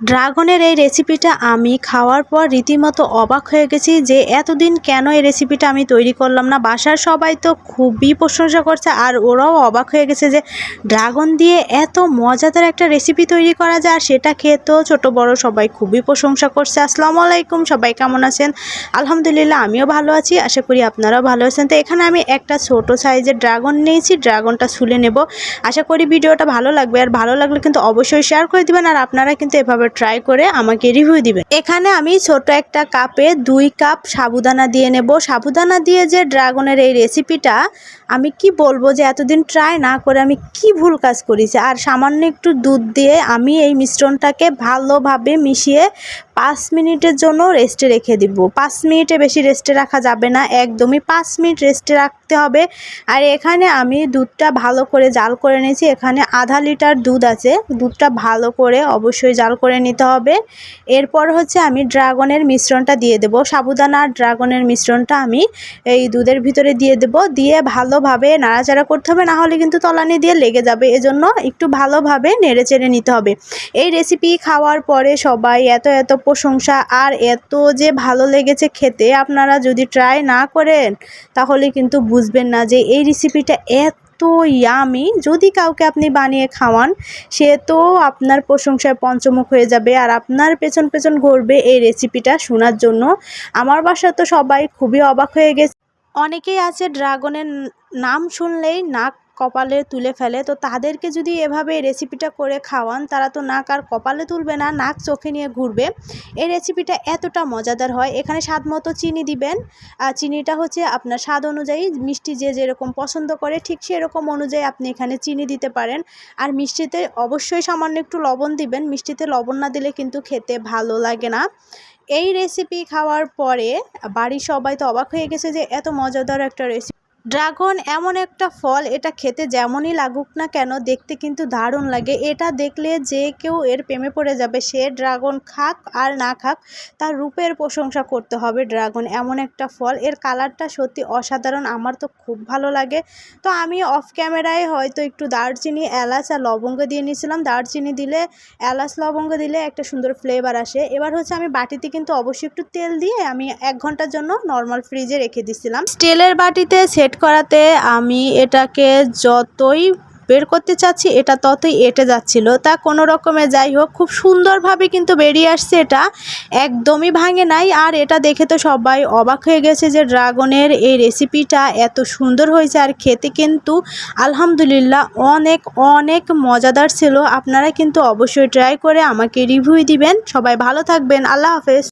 ড্রাগনের এই রেসিপিটা আমি খাওয়ার পর রীতিমতো অবাক হয়ে গেছি যে এতদিন কেন এই রেসিপিটা আমি তৈরি করলাম না? বাসার সবাই তো খুবই প্রশংসা করছে আর ওরাও অবাক হয়ে গেছে যে ড্রাগন দিয়ে এত মজাদার একটা রেসিপি তৈরি করা যায় আর সেটা খেয়ে তো ছোটো বড় সবাই খুবই প্রশংসা করছে। আসসালামু আলাইকুম, সবাই কেমন আছেন? আলহামদুলিল্লাহ, আমিও ভালো আছি, আশা করি আপনারাও ভালো আছেন। তো এখানে আমি একটা ছোট সাইজের ড্রাগন নিয়েছি, ড্রাগনটা ছুলে নেব। আশা করি ভিডিওটা ভালো লাগবে আর ভালো লাগলে কিন্তু অবশ্যই শেয়ার করে দিবেন আর আপনারা কিন্তু এভাবে ট্রাই করে আমাকে রিভিউ দিবেন এখানে আমি ছোট একটা কাপে দুই কাপ সাবুদানা দিয়ে নেব। সাবুদানা দিয়ে যে ড্রাগনের এই রেসিপিটা আমি কি বলব যে এতদিন ট্রাই না করে আমি কি ভুল কাজ করেছি? আর সামান্য একটু দুধ দিয়ে আমি এই মিশ্রণটাকে ভালোভাবে মিশিয়ে পাঁচ মিনিটের জন্য রেস্টে রেখে দিব। পাঁচ মিনিটে বেশি রেস্টে রাখা যাবে না। একদমই পাঁচ মিনিট রেস্টে রাখতে হবে। আর এখানে আমি দুধটা ভালো করে জাল করে নিয়েছি। এখানে আধা লিটার দুধ আছে। দুধটা ভালো করে অবশ্যই জাল করে নিতে হবে। এরপর হচ্ছে আমি ড্রাগনের মিশ্রণটা দিয়ে দেব। সাবুদানা আর ড্রাগনের মিশ্রণটা আমি এই দুধের ভিতরে দিয়ে দেব। দিয়ে ভালোভাবে নাড়াচাড়া করতে হবে। না হলে কিন্তু তলানি দিয়ে লেগে যাবে। এজন্য একটু ভালোভাবে নেড়ে চেড়ে নিতে হবে। এই রেসিপি খাওয়ার পরে সবাই এত এত প্রশংসা আর এত যে ভালো লেগেছে খেতে, আপনারা যদি ট্রাই না করেন, তাহলে কিন্তু বুঝবেন না যে এই রেসিপিটা এত ইয়ামি যদি কাউকে আপনি বানিয়ে খাওয়ান, সে তো আপনার প্রশংসায় পঞ্চমুখ হয়ে যাবে আর আপনার পেছন পেছন ঘুরবে এই রেসিপিটা শোনার জন্য। আমার বাসা তো সবাই খুবই অবাক হয়ে গেছে। অনেকেই আছে ড্রাগনের নাম শুনলেই নাক কপালে তুলে ফেলে। তো তাদেরকে যদি এভাবে রেসিপিটা করে খাওয়ান, তারা তো নাক আর কপালে তুলবে না, নাক চোখে নিয়ে ঘুরবে। এই রেসিপিটা এতটা মজাদার হয়। এখানে স্বাদ মতো চিনি দিবেন। আর চিনিটা হচ্ছে আপনার স্বাদ অনুযায়ী মিষ্টি যে যেরকম পছন্দ করে, ঠিক সেরকম অনুযায়ী আপনি এখানে চিনি দিতে পারেন। আর মিষ্টিতে অবশ্যই সামান্য একটু লবণ দিবেন। মিষ্টিতে লবণ না দিলে কিন্তু খেতে ভালো লাগে না। এই রেসিপি খাওয়ার পরে বাড়ির সবাই তো অবাক হয়ে গেছে যে এত মজাদার একটা রেসিপি ড্রাগন এমন একটা ফল, এটা খেতে যেমনই লাগুক না কেন, দেখতে কিন্তু দারুণ লাগে। এটা দেখলে যে কেউ এর প্রেমে পড়ে যাবে, সে ড্রাগন খাক আর না খাক, তার রূপের প্রশংসা করতে হবে ড্রাগন এমন একটা ফল। এর কালারটা সত্যি অসাধারণ, আমার তো খুব ভালো লাগে। তো আমি অফ ক্যামেরায় হয়তো একটু দারচিনি, এলাচ আর লবঙ্গ দিয়ে নিয়েছিলাম। দারচিনি দিলে, এলাচ, লবঙ্গ দিলে একটা সুন্দর ফ্লেভার আসে। এবার হচ্ছে আমি বাটিতে কিন্তু অবশ্যই একটু তেল দিয়ে আমি এক ঘণ্টার জন্য নর্মাল ফ্রিজে রেখে দিছিলাম। স্টিলের বাটিতে সেট করাতে আমি এটাকে যতই বের করতে চাচ্ছি, এটা ততই এঁটে যাচ্ছিল। তা কোনো রকমে যাই হোক, খুব সুন্দরভাবে কিন্তু বেরিয়ে আসছে এটা। একদমই ভাঙে নাই। আর এটা দেখে তো সবাই অবাক হয়ে গেছে যে ড্রাগনের এই রেসিপিটা এত সুন্দর হয়েছে। আর খেতে কিন্তু আলহামদুলিল্লাহ অনেক অনেক মজাদার ছিল। আপনারা কিন্তু অবশ্যই ট্রাই করে আমাকে রিভিউ দিবেন। সবাই ভালো থাকবেন। আল্লাহ হাফেজ।